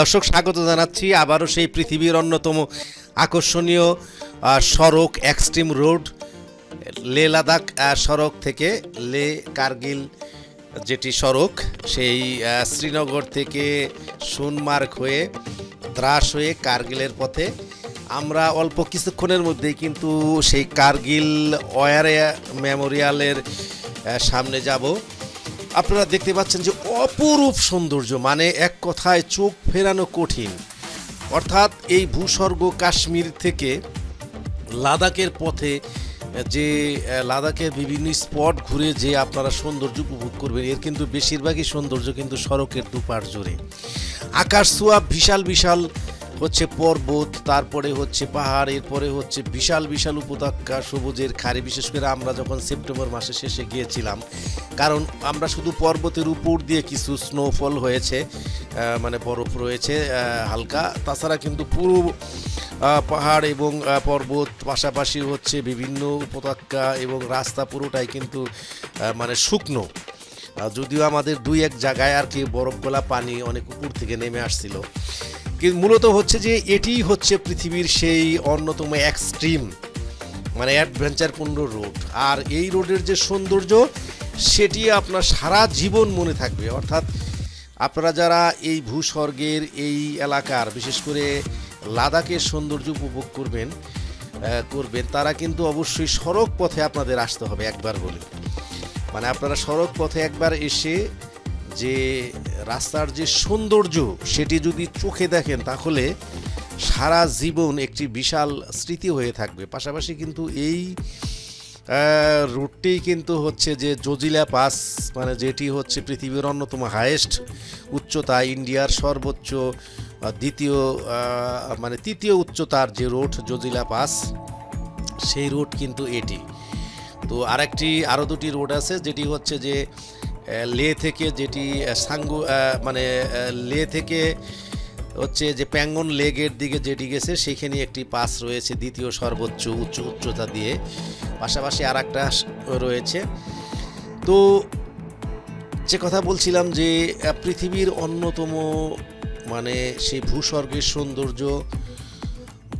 দর্শক, স্বাগত জানাচ্ছি আবারও সেই পৃথিবীর অন্যতম আকর্ষণীয় সড়ক এক্সট্রিম রোড লে লাদাখ সড়ক থেকে লে কার্গিল যেটি সড়ক, সেই শ্রীনগর থেকে সোনমার্গ হয়ে দ্রাস হয়ে কার্গিলের পথে। আমরা অল্প কিছুক্ষণের মধ্যেই কিন্তু সেই কার্গিল ওয়ারে মেমোরিয়ালের সামনে যাব। আপনারা দেখতে পাচ্ছেন যে অপরূপ সৌন্দর্য মানে এক কথায় চোখ ফেরানো কঠিন। অর্থাৎ এই ভূস্বর্গ কাশ্মীর থেকে লাদাখের পথে, যে লাদাখের বিভিন্ন স্পট ঘুরে যে আপনারা সৌন্দর্য উপভোগ করবেন, এর কিন্তু বেশিরভাগই সৌন্দর্য কিন্তু সড়কের দুপার জুড়ে। আকাশ ছোঁয়া, বিশাল বিশাল হচ্ছে পর্বত, তারপরে হচ্ছে পাহাড়, এরপরে হচ্ছে বিশাল বিশাল উপত্যকা সবুজের খাড়ি। বিশেষ করে আমরা যখন সেপ্টেম্বর মাসে শেষে গিয়েছিলাম, কারণ আমরা শুধু পর্বতের উপর দিয়ে কিছু স্নোফল হয়েছে মানে বরফ রয়েছে হালকা। তাছাড়া কিন্তু পুরো পাহাড় এবং পর্বত পাশাপাশি হচ্ছে বিভিন্ন উপত্যকা এবং রাস্তা পুরোটাই কিন্তু মানে শুকনো। যদিও আমাদের দুই এক জায়গায় আর কি বরফ গলা পানি অনেক উপর থেকে নেমে আসছিল। কিন্তু মূলত হচ্ছে যে এটিই হচ্ছে পৃথিবীর সেই অন্যতম এক্সট্রিম মানে অ্যাডভেঞ্চারপূর্ণ রোড আর এই রোডের যে সৌন্দর্য, সেটি আপনার সারা জীবন মনে থাকবে। অর্থাৎ আপনারা যারা এই ভূস্বর্গের এই এলাকার, বিশেষ করে লাদাখের সৌন্দর্য উপভোগ করবেন করবেন, তারা কিন্তু অবশ্যই সড়ক পথে আপনাদের আসতে হবে একবার হলে। মানে আপনারা সড়ক পথে একবার এসে যে রাস্তার যে সৌন্দর্য সেটি যদি চোখে দেখেন, তাহলে সারা জীবন একটি বিশাল স্মৃতি হয়ে থাকবে। পাশাপাশি কিন্তু এই রুটটি কিন্তু হচ্ছে যে জজিলা পাস মানে যেটি হচ্ছে পৃথিবীর অন্যতম হায়েস্ট উচ্চতা, ইন্ডিয়ার সর্বোচ্চ দ্বিতীয় মানে তৃতীয় উচ্চতার যে রোড জজিলা পাস, সেই রোড কিন্তু এটি। তো আরেকটি আরও দুটি রোড আছে, যেটি হচ্ছে যে লে থেকে যেটি সাঙ্গু মানে লে থেকে হচ্ছে যে প্যাঙ্গন লেগের দিকে যেটি গেছে, সেখানে একটি পাস রয়েছে দ্বিতীয় সর্বোচ্চ উচ্চ উচ্চতা দিয়ে। পাশাপাশি আর একটা রয়েছে। তো যে কথা বলছিলাম যে পৃথিবীর অন্যতম মানে সেই ভূস্বর্গের সৌন্দর্য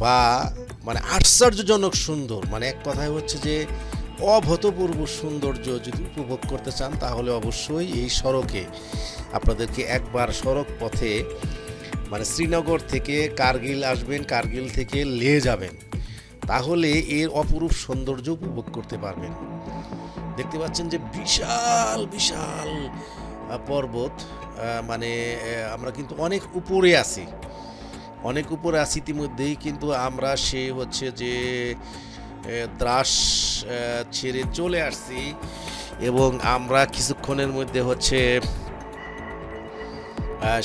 বা মানে আশ্চর্যজনক সুন্দর মানে এক কথায় হচ্ছে যে অভূতপূর্ব সৌন্দর্য যদি উপভোগ করতে চান, তাহলে অবশ্যই এই সড়কে আপনাদেরকে একবার সড়ক পথে মানে শ্রীনগর থেকে কার্গিল আসবেন, কার্গিল থেকে লে যাবেন। তাহলে এর অপরূপ সৌন্দর্য উপভোগ করতে পারবেন। দেখতে পাচ্ছেন যে বিশাল বিশাল পর্বত মানে আমরা কিন্তু অনেক উপরে আছি। অনেক উপরে আছি ইতিমধ্যেই, কিন্তু আমরা সে হচ্ছে যে দ্রাস ছেড়ে চলে আসছি। এবং আমরা কিছুক্ষণের মধ্যে হচ্ছে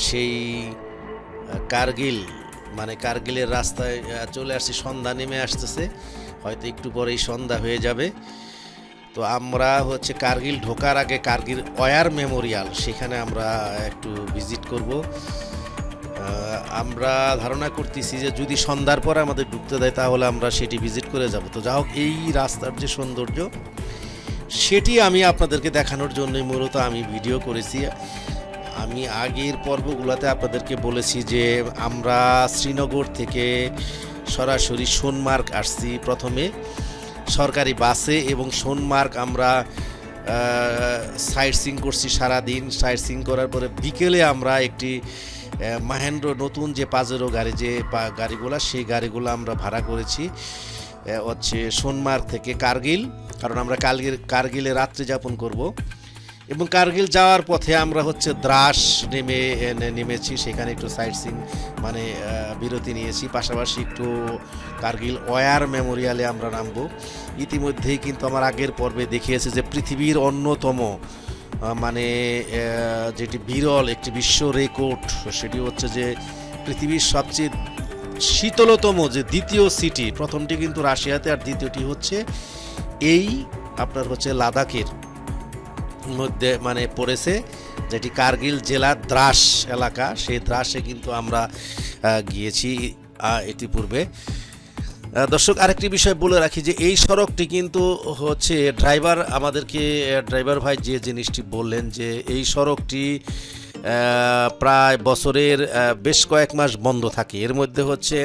সেই কার্গিল মানে কার্গিলের রাস্তায় চলে আসছি। সন্ধ্যা নেমে আসতেছে। হয়তো একটু পরেই সন্ধ্যা হয়ে যাবে। তো আমরা হচ্ছে কার্গিল ঢোকার আগে কার্গিল ওয়ার মেমোরিয়াল, সেখানে আমরা একটু ভিজিট করব। আমরা ধারণা করতেছি যে যদি সন্ধ্যার পরে আমাদের ঢুকতে দেয়, তাহলে আমরা সেটি ভিজিট করে যাব। তো যা হোক, এই রাস্তার যে সৌন্দর্য, সেটি আমি আপনাদেরকে দেখানোর জন্যই মূলত আমি ভিডিও করেছি। আমি আগের পর্বগুলোতে আপনাদেরকে বলেছি যে আমরা শ্রীনগর থেকে সরাসরি সোনমার্গ আসছি প্রথমে। সরকারি বাসে এবং সোনমার্গ আমরা সাইট সিং করছি সারাদিন। সাইট সিং করার পরে বিকেলে আমরা একটি মাহেন্দ্র নতুন যে পাজেরো গাড়ি, যে গাড়িগুলা, সেই গাড়িগুলো আমরা ভাড়া করেছি হচ্ছে সোনমার্গ থেকে কার্গিল, কারণ আমরা কার্গিল কার্গিলে রাত্রি যাপন করব। এবং কার্গিল যাওয়ার পথে আমরা হচ্ছে দ্রাস নেমে নেমেছি, সেখানে একটু সাইট সিং মানে বিরতি নিয়েছি। পাশাপাশি একটু কার্গিল ওয়ার মেমোরিয়ালে আমরা নামবো। ইতিমধ্যেই কিন্তু আমার আগের পর্বে দেখিয়েছে যে পৃথিবীর অন্যতম মানে যেটি বিরল, একটি বিশ্ব রেকর্ড, সেটি হচ্ছে যে পৃথিবীর সবচেয়ে শীতলতম যে দ্বিতীয় সিটি, প্রথমটি কিন্তু রাশিয়াতে আর দ্বিতীয়টি হচ্ছে এই আপনার হচ্ছে লাদাখের মধ্যে মানে পড়েছে, যেটি কার্গিল জেলার দ্রাস এলাকা। সেই দ্রাসে কিন্তু আমরা গিয়েছি ইতিপূর্বে। দর্শক, আরেকটি বিষয় বলে রাখি যে এই সড়কটি কিন্তু হচ্ছে ড্রাইভার, আমাদেরকে ড্রাইভার ভাই যে জিনিসটি বললেন যে এই সড়কটি প্রায় বছরের বেশ কয়েক মাস বন্ধ থাকে। এর মধ্যে হচ্ছে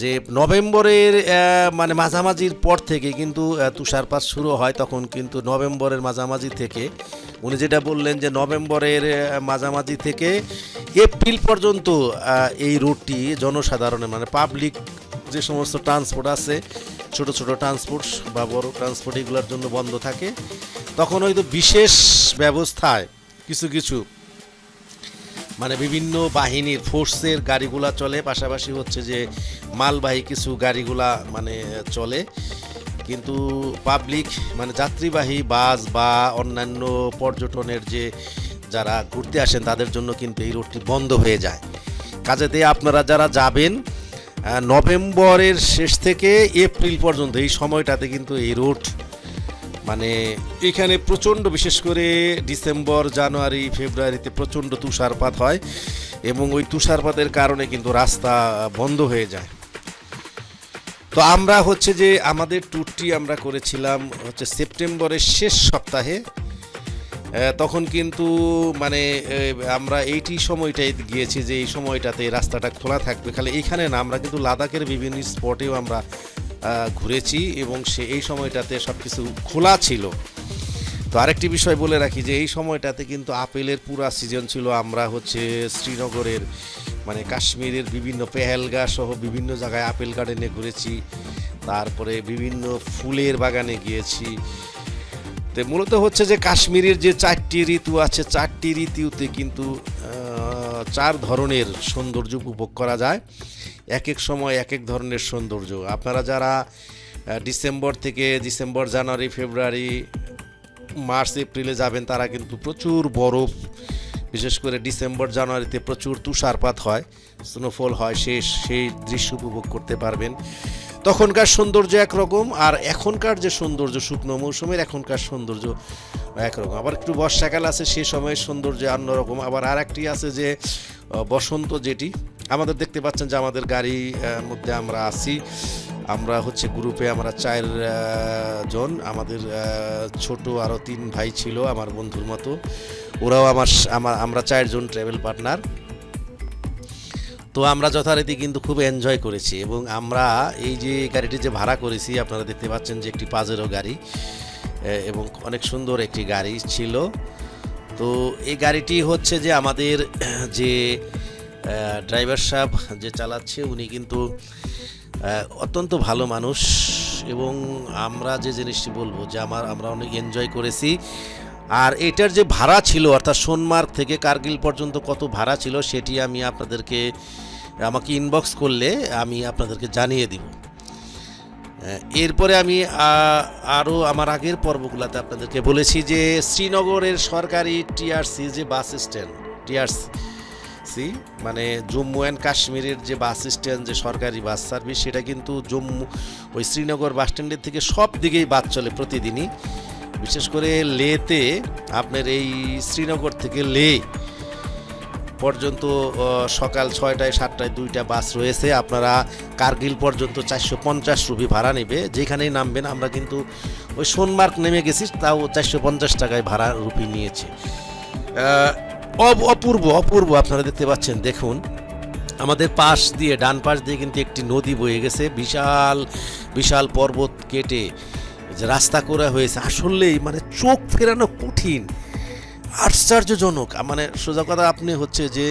যে নভেম্বরের মানে মাঝামাঝির পর থেকে কিন্তু তুষারপাত শুরু হয় তখন কিন্তু নভেম্বরের মাঝামাঝি থেকে। উনি যেটা বললেন যে নভেম্বরের মাঝামাঝি থেকে এপ্রিল পর্যন্ত এই রুটটি জনসাধারণের মানে পাবলিক যে সমস্ত ট্রান্সপোর্ট আছে, ছোট ছোট ট্রান্সপোর্ট বা বড় ট্রান্সপোর্ট এগুলোর জন্য বন্ধ থাকে। তখন হয়তো বিশেষ ব্যবস্থায় কিছু কিছু মানে বিভিন্ন বাহিনীর ফোর্সের গাড়িগুলা চলে। পাশাপাশি হচ্ছে যে মালবাহী কিছু গাড়িগুলা মানে চলে। কিন্তু পাবলিক মানে যাত্রীবাহী বাস বা অন্যান্য পর্যটনের যে যারা ঘুরতে আসেন, তাদের জন্য কিন্তু এই রোডটি বন্ধ হয়ে যায়। কাজেতে আপনারা যারা যাবেন নভেম্বরের শেষ থেকে এপ্রিল পর্যন্ত এই সময়টাতে কিন্তু এই রোড মানে এখানে প্রচণ্ড, বিশেষ করে ডিসেম্বর, জানুয়ারি, ফেব্রুয়ারিতে প্রচণ্ড তুষারপাত হয় এবং ওই তুষারপাতের কারণে কিন্তু রাস্তা বন্ধ হয়ে যায়। তো আমরা হচ্ছে যে আমাদের ট্যুরটি আমরা করেছিলাম হচ্ছে সেপ্টেম্বরের শেষ সপ্তাহে। তখন কিন্তু মানে আমরা এইটি সময়টাই গিয়েছি যে এই সময়টাতে রাস্তাটা খোলা থাকবে। খালি এইখানে না, আমরা কিন্তু লাদাখের বিভিন্ন স্পটেও আমরা ঘুরেছি এবং সে, এই সময়টাতে সব কিছু খোলা ছিল। তো আরেকটি বিষয় বলে রাখি যে এই সময়টাতে কিন্তু আপেলের পুরা সিজন ছিল আমরা হচ্ছে শ্রীনগরের মানে কাশ্মীরের বিভিন্ন পেহেলগা সহ বিভিন্ন জায়গায় আপেল গার্ডেনে ঘুরেছি। তারপরে বিভিন্ন ফুলের বাগানে গিয়েছি। তো মূলত হচ্ছে যে কাশ্মীরের যে চারটি ঋতু আছে, চারটি ঋতুতে কিন্তু চার ধরনের সৌন্দর্য উপভোগ করা যায়। এক এক সময় এক এক ধরনের সৌন্দর্য। আপনারা যারা ডিসেম্বর থেকে ডিসেম্বর, জানুয়ারি, ফেব্রুয়ারি, মার্চ, এপ্রিলে যাবেন, তারা কিন্তু প্রচুর বরফ, বিশেষ করে ডিসেম্বর, জানুয়ারিতে প্রচুর তুষারপাত হয়, স্নোফল হয় শেষ সেই দৃশ্য উপভোগ করতে পারবেন। তখনকার সৌন্দর্য একরকম আর এখনকার যে সৌন্দর্য শুকনো মৌসুমের এখনকার সৌন্দর্য একরকম। আবার একটু বর্ষাকাল আছে, সে সময়ের সৌন্দর্য অন্যরকম। আবার আর একটি আছে যে বসন্ত যেটি, আমাদের দেখতে পাচ্ছেন যে আমাদের গাড়ির মধ্যে আমরা আছি। আমরা হচ্ছে গ্রুপে আমরা চার জন। আমাদের ছোট আরও তিন ভাই ছিল আমার বন্ধুর মতো। ওরাও আমার আমার, আমরা চারজন ট্রাভেল পার্টনার তো আমরা যথারীতি কিন্তু খুব এনজয় করেছি এবং আমরা এই যে গাড়িটি যে ভাড়া করেছি, আপনারা দেখতে পাচ্ছেন যে একটি পাজেরও গাড়ি এবং অনেক সুন্দর একটি গাড়ি ছিল। তো এই গাড়িটি হচ্ছে যে আমাদের যে ড্রাইভার সাহেব যে চালাচ্ছে, উনি কিন্তু অত্যন্ত ভালো মানুষ এবং আমরা যে জিনিসটি বলব যে আমার, আমরা অনেক এনজয় করেছি। আর এটার যে ভাড়া ছিল, অর্থাৎ সোনমার্গ থেকে কার্গিল পর্যন্ত কত ভাড়া ছিল, সেটি আমি আপনাদেরকে, আমাকে ইনবক্স করলে আমি আপনাদেরকে জানিয়ে দিব। এরপরে আমি আরও আমার আগের পর্বগুলোতে আপনাদেরকে বলেছি যে, শ্রীনগরের সরকারি টিআরসি যে বাস স্ট্যান্ড টিআরসি মানে জম্মু অ্যান্ড কাশ্মীরের যে বাস স্ট্যান্ড, যে সরকারি বাস সার্ভিস, সেটা কিন্তু জম্মু, ওই শ্রীনগর বাস স্ট্যান্ডের থেকে সব দিকেই বাস চলে প্রতিদিনই। বিশেষ করে লেতে আপনার এই শ্রীনগর থেকে লে পর্যন্ত সকাল ছয়টায়, সাতটায় দুইটা বাস রয়েছে। আপনারা কার্গিল পর্যন্ত চারশো পঞ্চাশ রুপি ভাড়া নেবে। যেখানেই নামবেন, আমরা কিন্তু ওই সোনমার্গ নেমে গেছি, তাও চারশো পঞ্চাশ টাকায় ভাড়া রুপি নিয়েছে। অপ- অপূর্ব অপূর্ব আপনারা দেখতে পাচ্ছেন, দেখুন। আমাদের পাশ দিয়ে, ডান পাশ দিয়ে কিন্তু একটি নদী বয়ে গেছে। বিশাল বিশাল পর্বত কেটে যে রাস্তা করা হয়েছে, আসলেই মানে চোখ ফেরানো কঠিন, আশ্চর্যজনক। মানে সোজা কথা আপনি হচ্ছে যে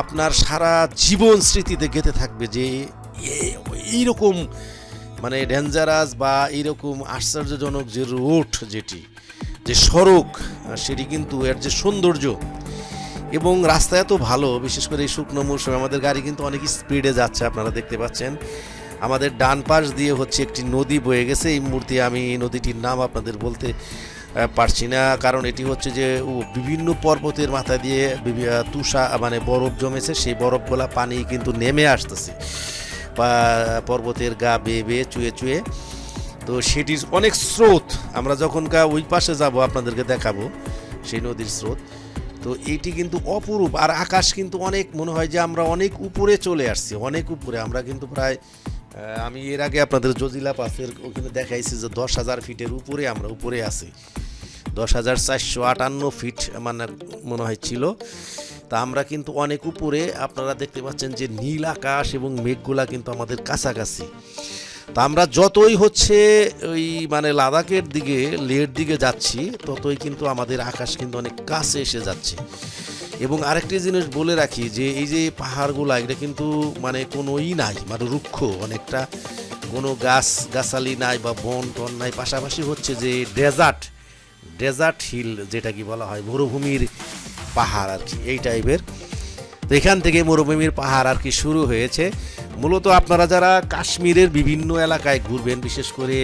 আপনার সারা জীবন স্মৃতিতে গেঁথে থাকবে যে এইরকম মানে ডেঞ্জারাস বা এইরকম আশ্চর্যজনক যে রোড যেটি, যে সড়ক সেটি কিন্তু এর যে সৌন্দর্য এবং রাস্তা এত ভালো, বিশেষ করে এই শুকনো মৌসুমে আমাদের গাড়ি কিন্তু অনেক স্পিডে যাচ্ছে, আপনারা দেখতে পাচ্ছেন। আমাদের ডান পাশ দিয়ে হচ্ছে একটি নদী বয়ে গেছে। এই মুহূর্তে আমি নদীটির নাম আপনাদের বলতে পারছি না। কারণ এটি হচ্ছে যে বিভিন্ন পর্বতের মাথা দিয়ে তুষা মানে বরফ জমেছে। সেই বরফগুলা পানি কিন্তু নেমে আসতেছে। পর্বতের গা বেয়ে বেয়ে চুয়ে চুয়ে। তো সেটির অনেক স্রোত, আমরা যখন ওই পাশে যাব, আপনাদেরকে দেখাবো সেই নদীর স্রোত। তো এটি কিন্তু অপরূপ। আর আকাশ কিন্তু অনেক, মনে হয় যে আমরা অনেক উপরে চলে আসছি। অনেক উপরে। আমরা কিন্তু প্রায় আমি এর আগে আপনাদের জজিলা পাসের ওখানে দেখাইছি যে দশ হাজার ফিটের উপরে আমরা উপরে আছি। দশ হাজার চারশো আটান্ন ফিট মানে মনে হয় ছিল। তা আমরা কিন্তু অনেক উপরে, আপনারা দেখতে পাচ্ছেন যে নীল আকাশ এবং মেঘগুলা কিন্তু আমাদের কাছাকাছি। তা আমরা যতই হচ্ছে ওই মানে লাদাখের দিকে লের দিকে যাচ্ছি, ততই কিন্তু আমাদের আকাশ কিন্তু অনেক কাছে এসে যাচ্ছে। এবং আরেকটি জিনিস বলে রাখি যে এই যে পাহাড়গুলো এটা কিন্তু মানে কোনোই নাই মানে রুক্ষ, অনেকটা কোনো গাছ, গাছালি নাই বা বন টন নাই। পাশাপাশি হচ্ছে যে ডেজার্ট ডেজার্ট হিল যেটা কি বলা হয়, মরুভূমির পাহাড় আর কি, এই টাইপের তো এখান থেকে মরুভূমির পাহাড় আর কি শুরু হয়েছে। মূলত আপনারা যারা কাশ্মীরের বিভিন্ন এলাকায় ঘুরবেন, বিশেষ করে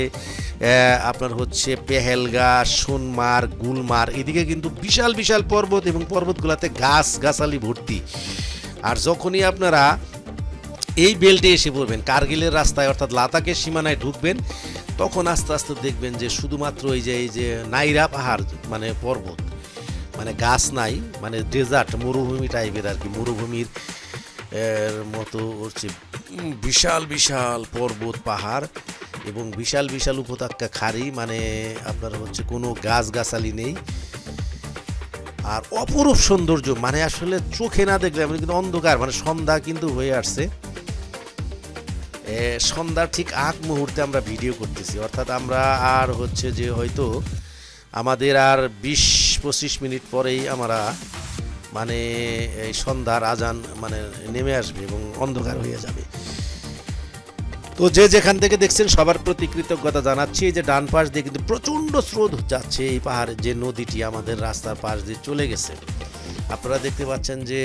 আপনার হচ্ছে পেহেলগা, সোনমার, গুলমার, এদিকে কিন্তু বিশাল বিশাল পর্বত এবং পর্বতগুলোতে গাছ, গাছালি ভর্তি। আর যখনই আপনারা এই বেল্টে এসে পড়বেন, কার্গিলের রাস্তায়, অর্থাৎ লাদাখের সীমানায় ঢুকবেন, তখন আস্তে আস্তে দেখবেন যে শুধুমাত্র এই যে এই যে নাইরা পাহাড় মানে পর্বত মানে গাছ নাই মানে ডেজার্ট মরুভূমি টাইপের আর কি, মরুভূমির মতো হচ্ছে বিশাল বিশাল পর্বত পাহাড় এবং বিশাল বিশাল উপত্যকা খাড়ি মানে আপনার হচ্ছে কোনো গাছ গাছালি নেই। আর অপরূপ সৌন্দর্য মানে আসলে চোখে না দেখলে আমি কিন্তু অন্ধকার মানে সন্ধ্যা কিন্তু হয়ে আসছে। এ, সন্ধ্যার ঠিক আগ মুহূর্তে আমরা ভিডিও করতেছি অর্থাৎ আমরা আর হচ্ছে যে হয়তো আমাদের আর বিশ পঁচিশ মিনিট পরেই আমরা মানে এই সন্ধ্যার আজান মানে নেমে আসবে এবং অন্ধকার হয়ে যাবে। তো যে যেখান থেকে দেখছেন সবার প্রতি কৃতজ্ঞতা জানাচ্ছি। যে ডান পাশ দিয়ে কিন্তু প্রচণ্ড স্রোত যাচ্ছে এই পাহাড়ের যে নদীটি আমাদের রাস্তার পাশ দিয়ে চলে গেছে। আপনারা দেখতে পাচ্ছেন যে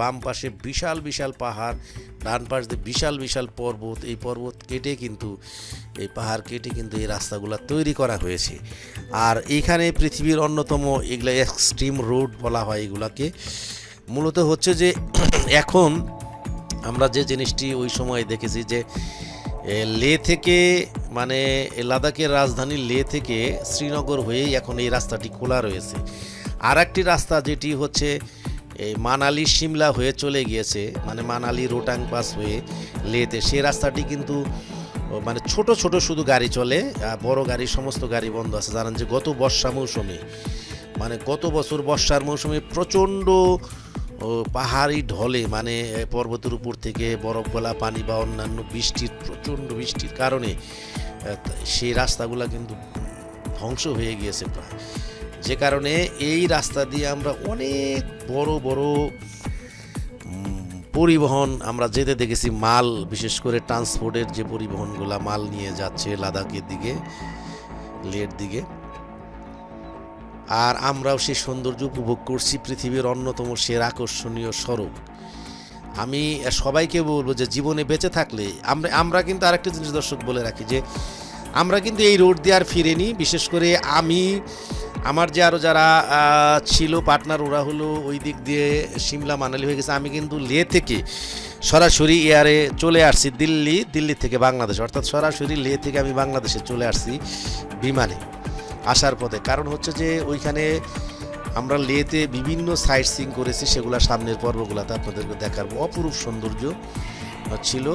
বাম পাশে বিশাল বিশাল পাহাড়, ডান পাশ দিয়ে বিশাল বিশাল পর্বত। এই পর্বত কেটে কিন্তু, এই পাহাড় কেটে কিন্তু এই রাস্তাগুলো তৈরি করা হয়েছে। আর এইখানে পৃথিবীর অন্যতম এগুলো এক্সট্রিম রোড বলা হয় এগুলাকে। মূলত হচ্ছে যে এখন আমরা যে জিনিসটি ওই সময় দেখেছি যে লে থেকে মানে লাদাখের রাজধানী লে থেকে শ্রীনগর হয়েই এখন এই রাস্তাটি খোলা রয়েছে। আর একটি রাস্তা যেটি হচ্ছে এই মানালি সিমলা হয়ে চলে গিয়েছে মানে মানালি রোটাং পাস হয়ে লেতে। সেই রাস্তাটি কিন্তু মানে ছোট ছোট শুধু গাড়ি চলে বড় গাড়ি, সমস্ত গাড়ি বন্ধ আছে। জানেন যে গত বর্ষা মৌসুমে মানে গত বছর বর্ষার মৌসুমে প্রচণ্ড ও পাহাড়ি ঢলে মানে পর্বতের উপর থেকে বরফ গলা পানি বা অন্যান্য বৃষ্টির, প্রচণ্ড বৃষ্টির কারণে সেই রাস্তাগুলো কিন্তু ধ্বংস হয়ে গিয়েছে প্রায়। যে কারণে এই রাস্তা দিয়ে আমরা অনেক বড় বড় পরিবহন আমরা যেতে দেখেছি, মাল, বিশেষ করে ট্রান্সপোর্টের যে পরিবহনগুলো, মাল নিয়ে যাচ্ছে লাদাখের দিকে লের দিকে। আর আমরাও সেই সৌন্দর্য উপভোগ করছি পৃথিবীর অন্যতম সেরা আকর্ষণীয় স্বরূপ। আমি সবাইকে বলব যে জীবনে বেঁচে থাকলে, আমরা আমরা কিন্তু আরেকটা জিনিস দর্শক বলে রাখি যে, আমরা কিন্তু এই রোড দিয়ে আর ফিরেনি, বিশেষ করে আমি, আমার যে আরও যারা ছিল পার্টনার ওরা হলো ওই দিক দিয়ে সিমলা মানালি হয়ে গেছে। আমি কিন্তু লে থেকে সরাসরি এয়ারে চলে আসছি দিল্লি দিল্লি থেকে বাংলাদেশ। অর্থাৎ সরাসরি লে থেকে আমি বাংলাদেশে চলে আসছি বিমানে। আসার পথে। কারণ হচ্ছে যে ওইখানে আমরা লেতে বিভিন্ন সাইট সিং করেছি, সেগুলো সামনের পর্বগুলোতে আপনাদেরকে দেখাবো। অপরূপ সৌন্দর্য ছিল।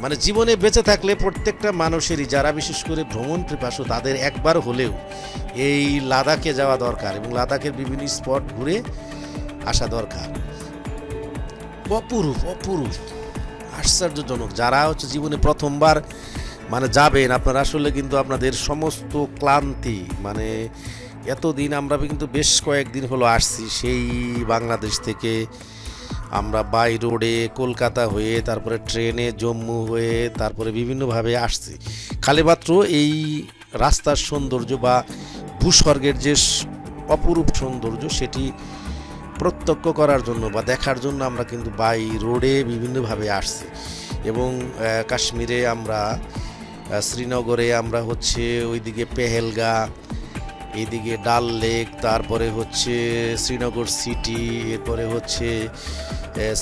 মানে জীবনে বেঁচে থাকলে প্রত্যেকটা মানুষেরই, যারা বিশেষ করে ভ্রমণ পিপাসু, তাদের একবার হলেও এই লাদাখে যাওয়া দরকার এবং লাদাখের বিভিন্ন স্পট ঘুরে আসা দরকার। অপরূপ অপরূপ। আশ্চর্যজনক। যারা হচ্ছে জীবনে প্রথমবার মানে যাবেন, আপনারা আসলে কিন্তু আপনাদের সমস্ত ক্লান্তি মানে এতদিন আমরা কিন্তু বেশ কয়েকদিন হলো আসছি, সেই বাংলাদেশ থেকে আমরা বাই রোডে কলকাতা হয়ে, তারপরে ট্রেনে জম্মু হয়ে, তারপরে বিভিন্নভাবে আসছি। খালি মাত্র এই রাস্তার সৌন্দর্য বা ভূস্বর্গের যে অপরূপ সৌন্দর্য সেটি প্রত্যক্ষ করার জন্য বা দেখার জন্য আমরা কিন্তু বাই রোডে বিভিন্নভাবে আসছি। এবং কাশ্মীরে আমরা শ্রীনগরে আমরা হচ্ছে ওইদিকে পেহেলগা, এইদিকে ডাল লেক, তারপরে হচ্ছে শ্রীনগর সিটি, এরপরে হচ্ছে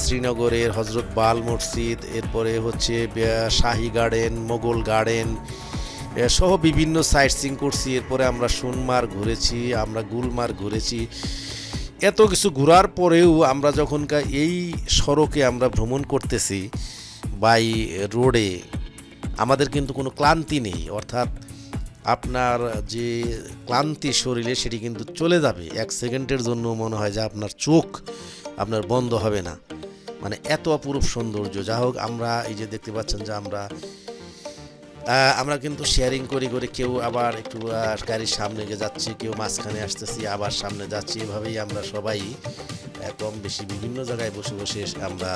শ্রীনগরের হজরত বাল মসজিদ, এরপরে হচ্ছে শাহী গার্ডেন, মোগল গার্ডেন সহ বিভিন্ন সাইট সিং করছি। এরপরে আমরা সোনমার ঘুরেছি, আমরা গুলমার ঘুরেছি। এত কিছু ঘোরার পরেও আমরা যখনকার এই সড়কে আমরা ভ্রমণ করতেছি, বাই রোডে আমাদের কিন্তু কোনো ক্লান্তি নেই, অর্থাৎ আপনার যে ক্লান্তি শরীরে সেটি কিন্তু চলে যাবে। এক সেকেন্ডের জন্য মনে হয় যে আপনার চোখ আপনার বন্ধ হবে না। মানে এত অপরূপ সৌন্দর্য। যা হোক, আমরা এই যে দেখতে পাচ্ছেন যে আমরা আমরা কিন্তু শেয়ারিং করি, করে কেউ আবার একটু গাড়ির সামনে গিয়ে যাচ্ছি, কেউ মাঝখানে আসতেছি, আবার সামনে যাচ্ছি। এভাবেই আমরা সবাই কম বেশি বিভিন্ন জায়গায় বসে বসে আমরা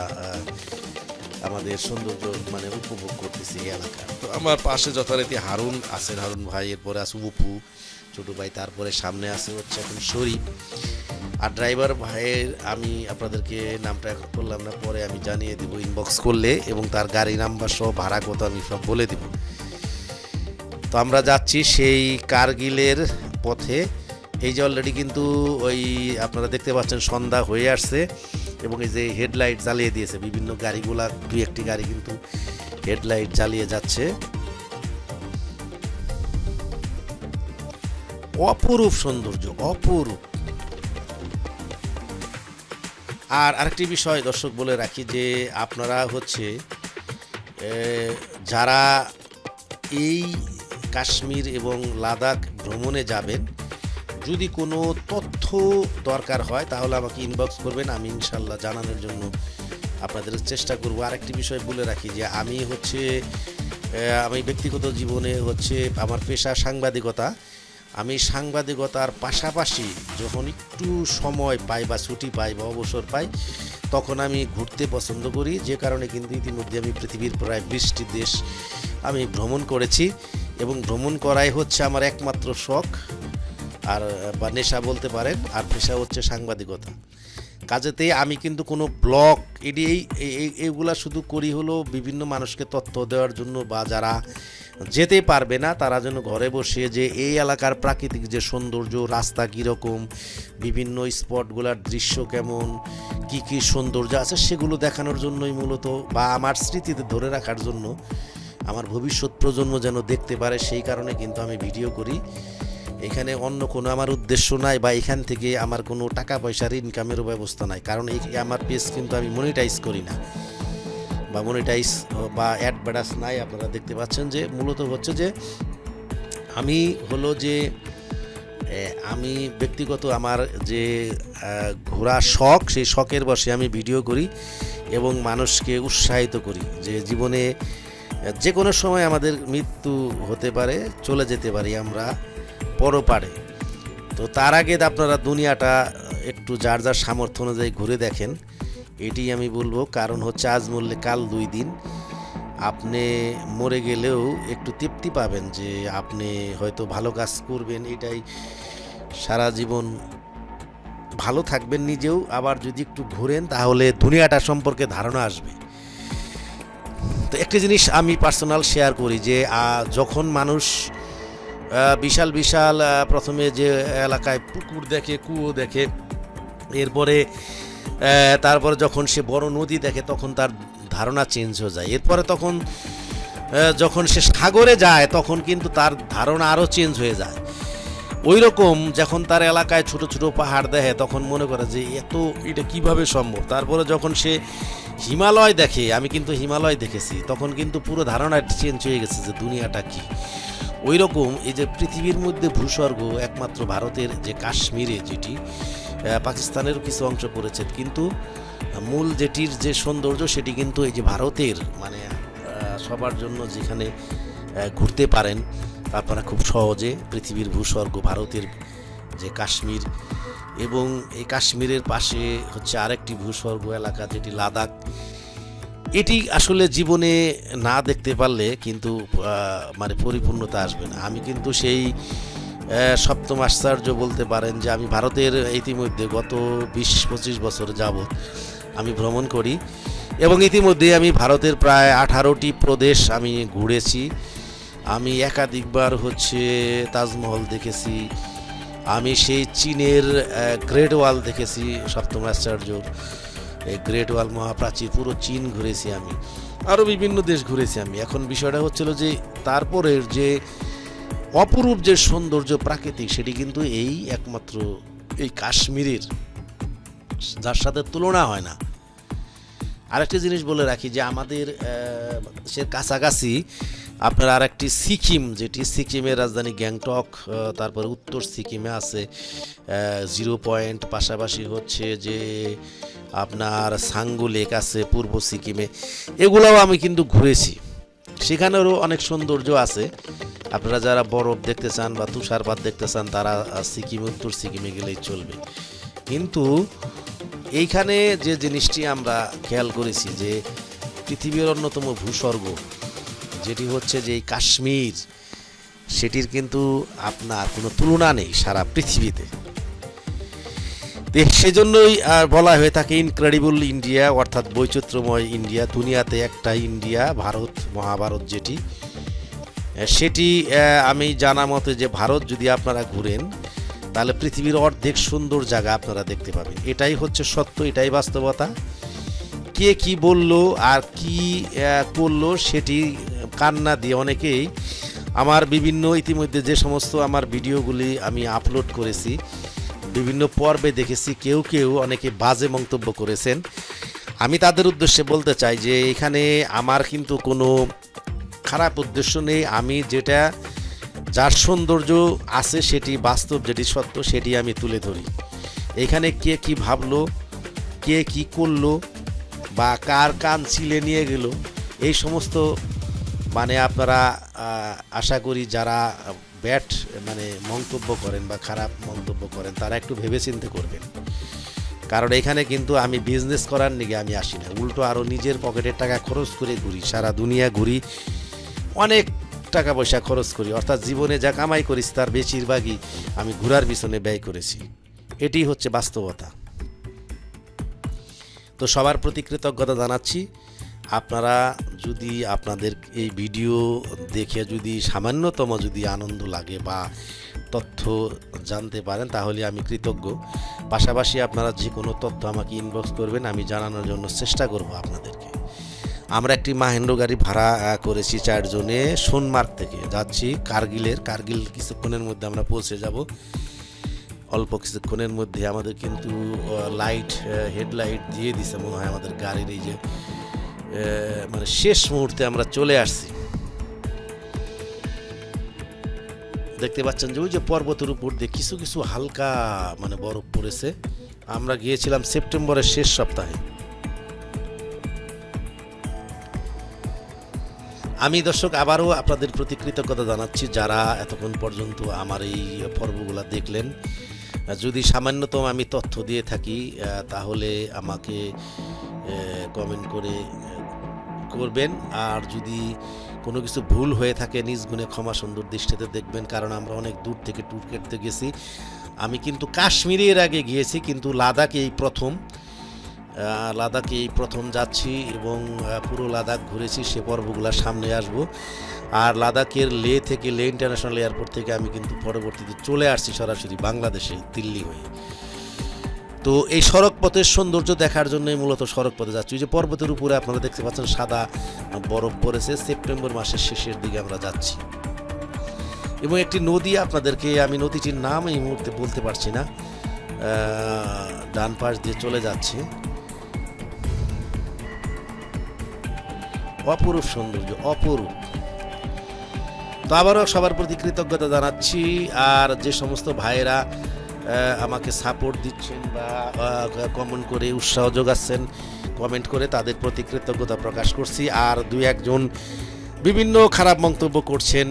আমাদের সৌন্দর্য মানে উপভোগ করতেছি এই এলাকা তো আমার পাশে যথারীতি হারুন আছেন, হারুন ভাই, এরপরে আছে উপু, ছোট ভাই, তারপরে সামনে আছে হচ্ছে এখন শরীফ। আর ড্রাইভার ভাইয়ের আমি আপনাদেরকে নামটা এখন বললাম না, পরে আমি জানিয়ে দিব ইনবক্স করলে এবং তার গাড়ি নাম্বার সহ ভাড়া কত আমি সব বলে দিব। তো আমরা যাচ্ছি সেই কারগিলের পথে। এই যে অলরেডি কিন্তু ওই আপনারা দেখতে পাচ্ছেন সন্ধ্যা হয়ে আসছে। এবং এই যে হেডলাইট জ্বালিয়ে দিয়েছে, বিভিন্ন গাড়িগুলা, দুই একটি গাড়ি কিন্তু হেডলাইট জ্বালিয়ে যাচ্ছে। অপরূপ সৌন্দর্য, অপরূপ। আর আরেকটি বিষয় দর্শক বলে রাখি যে আপনারা হচ্ছে যারা এই কাশ্মীর এবং লাদাখ ভ্রমণে যাবেন যদি কোনো তথ্য দরকার হয়, তাহলে আমাকে ইনবক্স করবেন, আমি ইনশাল্লাহ জানানোর জন্য আপনাদের চেষ্টা করব। আরেকটি বিষয় বলে রাখি যে আমি হচ্ছে আমি ব্যক্তিগত জীবনে হচ্ছে আমার পেশা সাংবাদিকতা। আমি সাংবাদিকতার পাশাপাশি যখন একটু সময় পাই বা ছুটি পাই বা অবসর পাই, তখন আমি ঘুরতে পছন্দ করি। যে কারণে কিন্তু ইতিমধ্যে আমি পৃথিবীর প্রায় বিশটি দেশ আমি ভ্রমণ করেছি এবং ভ্রমণ করাই হচ্ছে আমার একমাত্র শখ। আর, বা নেশা বলতে পারেন, আর পেশা হচ্ছে সাংবাদিকতা। কাজেতে আমি কিন্তু কোনো ব্লগ এটি এই, এই- এই- এইগুলা শুধু করি হলো বিভিন্ন মানুষকে তথ্য দেওয়ার জন্য বা যারা যেতে পারবে না, তারা যেন ঘরে বসে যে এই এলাকার প্রাকৃতিক যে সৌন্দর্য, রাস্তা কীরকম, বিভিন্ন স্পটগুলার দৃশ্য কেমন, কি কি সৌন্দর্য আছে সেগুলো দেখানোর জন্যই মূলত বা আমার স্মৃতিতে ধরে রাখার জন্য, আমার ভবিষ্যৎ প্রজন্ম যেন দেখতে পারে সেই কারণে কিন্তু আমি ভিডিও করি। এখানে অন্য কোনো আমার উদ্দেশ্য নাই বা এখান থেকে আমার কোনো টাকা পয়সার ইনকামেরও ব্যবস্থা নাই। কারণ এই আমার পেজ কিন্তু আমি মনিটাইজ করি না। বা মনিটাইজ বা অ্যাডভার্টাইজ নাই। আপনারা দেখতে পাচ্ছেন যে মূলত হচ্ছে যে আমি হলো যে আমি ব্যক্তিগত আমার যে ঘোরা শখ, সেই শখের বসে আমি ভিডিও করি এবং মানুষকে উৎসাহিত করি যে জীবনে যে কোনো সময় আমাদের মৃত্যু হতে পারে, চলে যেতে পারি আমরা। পরপারে। তো তার আগে আপনারা দুনিয়াটা একটু যার যার সামর্থ্য অনুযায়ী ঘুরে দেখেন। এটি আমি বলব, কারণ হচ্ছে আজ মরলে কাল দুই দিন। আপনি মরে গেলেও একটু তৃপ্তি পাবেন যে আপনি হয়তো ভালো কাজ করবেন, এটাই সারা জীবন ভালো থাকবেন নিজেও। আবার যদি একটু ঘুরেন, তাহলে দুনিয়াটা সম্পর্কে ধারণা আসবে। তো একটি জিনিস আমি পার্সোনাল শেয়ার করি যে যখন মানুষ বিশাল বিশাল প্রথমে যে এলাকায় পুকুর দেখে, কুয়ো দেখে, এরপরে তারপরে যখন সে বড় নদী দেখে, তখন তার ধারণা চেঞ্জ হয়ে যায়। এরপরে তখন যখন সে সাগরে যায়, তখন কিন্তু তার ধারণা আরও চেঞ্জ হয়ে যায়। ওই রকম যখন তার এলাকায় ছোট ছোট পাহাড় দেখে, তখন মনে করে যে এত, এটা কীভাবে সম্ভব? তারপরে যখন সে হিমালয় দেখে, আমি কিন্তু হিমালয় দেখেছি, তখন কিন্তু পুরো ধারণা চেঞ্জ হয়ে গেছে যে দুনিয়াটা কি। ওই রকম এই যে পৃথিবীর মধ্যে ভূস্বর্গ একমাত্র ভারতের যে কাশ্মীরে যেটি আহ, পাকিস্তানেরও কিছু অংশ পড়েছে কিন্তু মূল যেটির যে সৌন্দর্য সেটি কিন্তু এই যে ভারতের মানে সবার জন্য যেখানে ঘুরতে পারেন আপনারা খুব সহজে পৃথিবীর ভূস্বর্গ ভারতের যে কাশ্মীর এবং এই কাশ্মীরের পাশে হচ্ছে আরেকটি ভূস্বর্গ এলাকা যেটি লাদাখ। এটি আসলে জীবনে না দেখতে পারলে কিন্তু মানে পরিপূর্ণতা আসবে না। আমি কিন্তু সেই সপ্তম আশ্চর্য বলতে পারেন যে আমি ভারতের ইতিমধ্যে গত বিশ, পঁচিশ বছর যাবৎ আমি ভ্রমণ করি এবং ইতিমধ্যে আমি ভারতের প্রায় আঠারোটি প্রদেশ আমি ঘুরেছি। আমি একাধিকবার হচ্ছে তাজমহল দেখেছি। আমি সেই চীনের গ্রেট ওয়াল দেখেছি সপ্তম আশ্চর্যর এই গ্রেট ওয়াল মহাপ্রাচীর পুরো চীন ঘুরেছি আমি। আরও বিভিন্ন দেশ ঘুরেছি আমি। এখন বিষয়টা হচ্ছিল যে, তারপরের যে অপরূপ যে সৌন্দর্য প্রাকৃতিক, সেটি কিন্তু এই একমাত্র এই কাশ্মীরের, যার সাথে তুলনা হয় না। আরেকটি জিনিস বলে রাখি যে, আমাদের সে কাছাকাছি আপনার আর একটি সিকিম, যেটি সিকিমের রাজধানী গ্যাংটক তারপরে উত্তর সিকিমে আছে জিরো পয়েন্ট পাশাপাশি হচ্ছে যে আপনার সাঙ্গু লেক আছে, পূর্ব সিকিমে। এগুলোও আমি কিন্তু ঘুরেছি। সেখানেরও অনেক সৌন্দর্য আছে। আপনারা যারা বরফ দেখতে চান বা তুষারপাত দেখতে চান, তারা সিকিম, উত্তর সিকিমে গেলেই চলবে। কিন্তু এইখানে যে জিনিসটি আমরা খেয়াল করেছি যে পৃথিবীর অন্যতম ভূস্বর্গ, যেটি হচ্ছে যে এই কাশ্মীর, সেটির কিন্তু আপনার কোনো তুলনা নেই সারা পৃথিবীতে। সেজন্যই বলা হয়ে থাকে ইনক্রেডিবল ইন্ডিয়া অর্থাৎ বৈচিত্র্যময় ইন্ডিয়া দুনিয়াতে একটা ইন্ডিয়া ভারত, মহাভারত যেটি। সেটি আমি জানা মতে যে ভারত যদি আপনারা ঘুরেন, তাহলে পৃথিবীর অর্ধেক সুন্দর জায়গা আপনারা দেখতে পাবেন। এটাই হচ্ছে সত্য, এটাই বাস্তবতা। কে কি বলল আর কি করল সেটি কান্না দিয়ে অনেকেই। আমার বিভিন্ন ইতিমধ্যে যে সমস্ত আমার ভিডিওগুলি আমি আপলোড করেছি বিভিন্ন পর্বে দেখেছি, কেউ কেউ অনেকে বাজে মন্তব্য করেছেন। আমি তাদের উদ্দেশ্যে বলতে চাই যে, এখানে আমার কিন্তু কোনো খারাপ উদ্দেশ্য নেই। আমি যেটা, যার সৌন্দর্য আছে সেটি বাস্তব, যেটি সত্য, সেটি আমি তুলে ধরি। এখানে কে কি ভাবলো, কে কি করল, বা কার কান ছিলে নিয়ে গেল, এই সমস্ত মানে আপনারা আশা করি যারা ব্যাট মানে মন্তব্য করেন বা খারাপ মন্তব্য করেন, তারা একটু ভেবেচিন্তে করবেন। কারণ এখানে কিন্তু আমি বিজনেস করার নিগে আমি আসি না। উল্টো আরও নিজের পকেটের টাকা খরচ করে ঘুরি, সারা দুনিয়া ঘুরি, অনেক টাকা পয়সা খরচ করি। অর্থাৎ জীবনে যা কামাই করেছি তার বেশিরভাগই আমি ঘোরার পিছনে ব্যয় করেছি। এটি হচ্ছে বাস্তবতা। তো সবার প্রতি কৃতজ্ঞতা জানাচ্ছি। আপনারা যদি আপনাদের এই ভিডিও দেখে যদি সামান্যতম যদি আনন্দ লাগে বা তথ্য জানতে পারেন, তাহলে আমি কৃতজ্ঞ। পাশাপাশি আপনারা যে কোনো তথ্য আমাকে ইনবক্স করবেন, আমি জানানোর জন্য চেষ্টা করব আপনাদেরকে। আমরা একটি মাহেন্দ্র গাড়ি ভাড়া করেছি চারজনে সোনমার্গ থেকে। যাচ্ছি কার্গিলের, কার্গিল কিছুক্ষণের মধ্যে আমরা পৌঁছে যাব। অল্প কিছুক্ষণের মধ্যে আমাদের কিন্তু লাইট হেডলাইট দিয়ে দিছে মনে হয় আমাদের গাড়ির এই যে মানে শেষ মুহূর্তে আমরা চলে আসছি। দেখতে পাচ্ছেন যে ওই যে পর্বতের উপর দিয়ে কিছু কিছু হালকা মানে বরফ পড়েছে। আমরা গিয়েছিলাম সেপ্টেম্বরের শেষ সপ্তাহে। আমি দর্শক আবারও আপনাদের প্রতি কৃতজ্ঞতা জানাচ্ছি যারা এতক্ষণ পর্যন্ত আমার এই পর্বগুলো দেখলেন। যদি সামান্যতম আমি তথ্য দিয়ে থাকি তাহলে আমাকে কমেন্ট করে করবেন। আর যদি কোনো কিছু ভুল হয়ে থাকে, নিজ গুণে ক্ষমা সুন্দর দৃষ্টিতে দেখবেন, কারণ আমরা অনেক দূর থেকে ট্যুর করতে গেছি। আমি কিন্তু কাশ্মীরে এর আগে গিয়েছি, কিন্তু লাদাখ এই প্রথম। লাদাখে এই প্রথম যাচ্ছি এবং পুরো লাদাখ ঘুরেছি, সে পর্বগুলোর সামনে আসব। আর লাদাখের লে থেকে, লে ইন্টারন্যাশনাল এয়ারপোর্ট থেকে আমি কিন্তু পরবর্তীতে চলে আসছি সরাসরি বাংলাদেশে, দিল্লি হয়ে। তো এই সড়ক পথের সৌন্দর্য দেখার জন্যই মূলত সড়ক পথে যাচ্ছি যে পর্বতের উপরে আপনারা দেখতে পাচ্ছেন সাদা বরফ পড়েছে, সেপ্টেম্বর মাসের শেষের দিকে আমরা যাচ্ছি। এবং একটি নদী আপনাদেরকে আমি নদীটির নাম এই মুহূর্তে বলতে পারছি না। ডান পাশ দিয়ে চলে যাচ্ছে। অপরূপ সৌন্দর্য, অপরূপ। তো আবারও সবার প্রতি কৃতজ্ঞতা জানাচ্ছি। আর যে সমস্ত ভাইয়েরা আমাকে সাপোর্ট দিচ্ছেন বা কমেন্ট করে উৎসাহ যোগাচ্ছেন কমেন্ট করে তাদের প্রতি কৃতজ্ঞতা প্রকাশ করছি। আর দুই একজন বিভিন্ন খারাপ মন্তব্য করছেন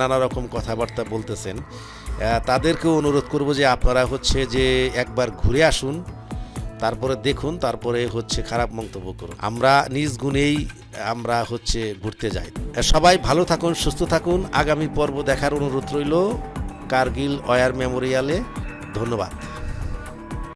নানা রকম কথাবার্তা বলতেছেন। তাদেরকেও অনুরোধ করব যে আপনারা হচ্ছে যে একবার ঘুরে আসুন, তারপরে দেখুন, তারপরে হচ্ছে খারাপ মন্তব্য করুন। আমরা নিজ গুণেই আমরা হচ্ছে ঘুরতে যাই। সবাই ভালো থাকুন, সুস্থ থাকুন। আগামী পর্ব দেখার অনুরোধ রইল কার্গিল ওয়ার মেমোরিয়ালে। ধন্যবাদ।